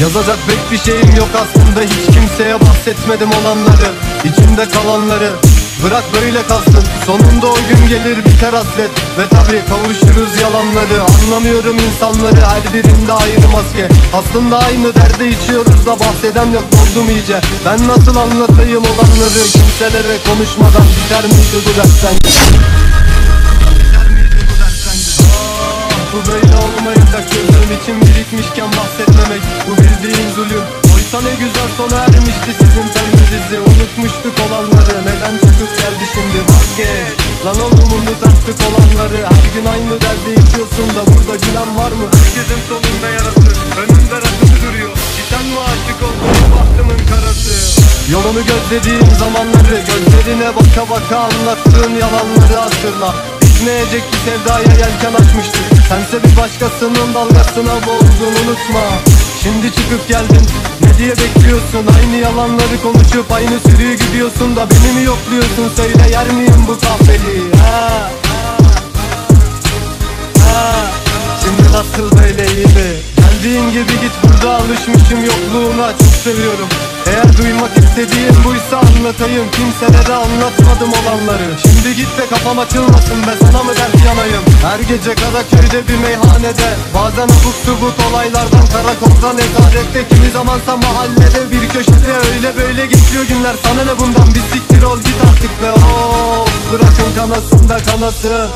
Yazacak pek bir şeyim yok aslında. Hiç kimseye bahsetmedim olanları İçimde kalanları. Bırak böyle kalsın. Sonunda o gün gelir biter hasret. Ve tabi kavuşuruz yalanları. Anlamıyorum insanları. Her birinde ayrı maske. Aslında aynı derde içiyoruz da Bahseden yok oldum iyice. Ben nasıl anlatayım olanları? Kimselere konuşmadan Biter miydi bu dert sence? Ne güzel sona ermişti sizin dizi Unutmuştuk olanları. Neden çıkıp geldi şimdi? Vazgeç. Lan oğlum unut artık olanları. Her gün aynı derdi içiyorsun da Burada gülen var mı? Herkesin solunda yarası. Önünde rakısı duruyor. Giden mi aşık olduğum bahtımın karası. Yolunu gözlediğim zamanları Gözlerine baka baka anlattığın yalanları hatırla. Bitmeyecek bir sevdaya yelken açmıştık? Sense bir başkasının dalgasına boğuldun unutma. Şimdi çıkıp geldin. ne diye bekliyorsun. Aynı yalanları konuşup aynı sürüyü gidiyorsun da Beni mi yokluyorsun? Söyle yer miyim bu kahveliği ha? Seviyorum. Eğer duymak istediğin buysa anlatayım. Kimselere anlatmadım olanları. Şimdi git de kafam açılmasın be sana mı dert yanayım? Her gece Karaköy'de bir meyhanede. Bazen abuk subuk olaylardan karakoldan nezarette. Kimi zamansa mahallede bir köşede Öyle böyle geçiyor günler. Sana ne bundan? Bir siktir ol git artık be. Of Bırakın kanasın da kanası